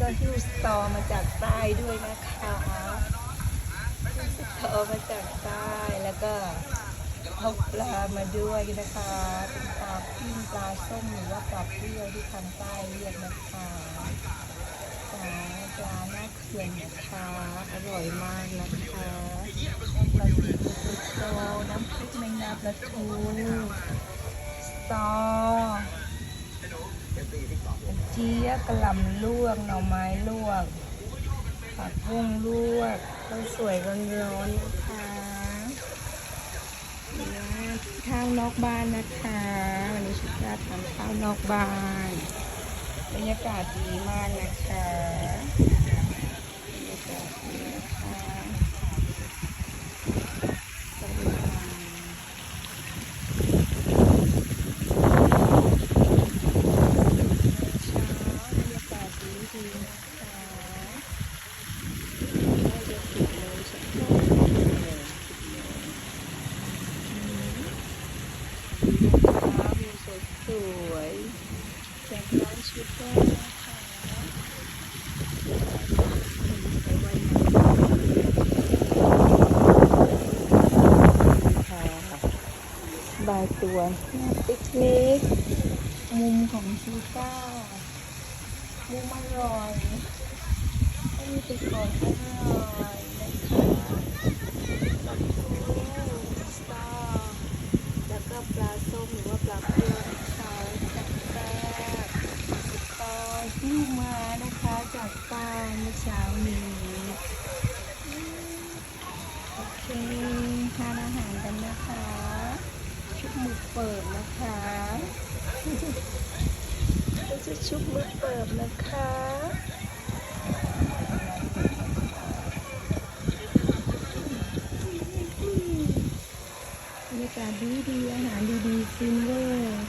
ก็ฮิ้วสตอมาจากใต้ด้วยนะคะสตอมาจากใต้แล้วก็เอาปลามาด้วยนะคะเป็นปลาปิ้งปลาส้มหรือว่าปลาเปรี้ยวที่ทางใต้เรียกนะคะปลาปลาหน้าเขื่อนนะคะอร่อยมากนะคะปลาสีโตน้ำพริกแมงดาปลาทูสตอ เจี๊ยบกระหล่ำลวกหน่อไม้ลวกผักบุ้งลวกข้าวสวยร้อนๆนะคะข้าวนอกบ้านนะคะวันนี้ชุดราทำข้าวนอกบ้านบรรยากาศดีมากนะคะบรรยากาศดีนะคะสวัสดีค่ะเช้าบรรยากาศดีดีนะคะได้เยอะสุดเลยฉันชอบเลย นะคะวิวสวยๆจากร้านชุดแรกนะคะไปไว้บายตัวน้าปิกนิกมุมของชูก้า มุมอร่อยไม่มีไปก่อนอร่อยนะคะปลาทูสตอแล้วก็ปลา ส้มหรือว่าปลาเปรี้ยวนะคะจากแซ่บตอที่มานะคะจากใต้เมื่อเช้านี้ โอเคทานอาหารกันนะคะ ชุบมึกเปิดนะคะจะชุบมือเปิบนะคะบรรยา กาศดีดีๆอาหารดีๆฟินเวอร์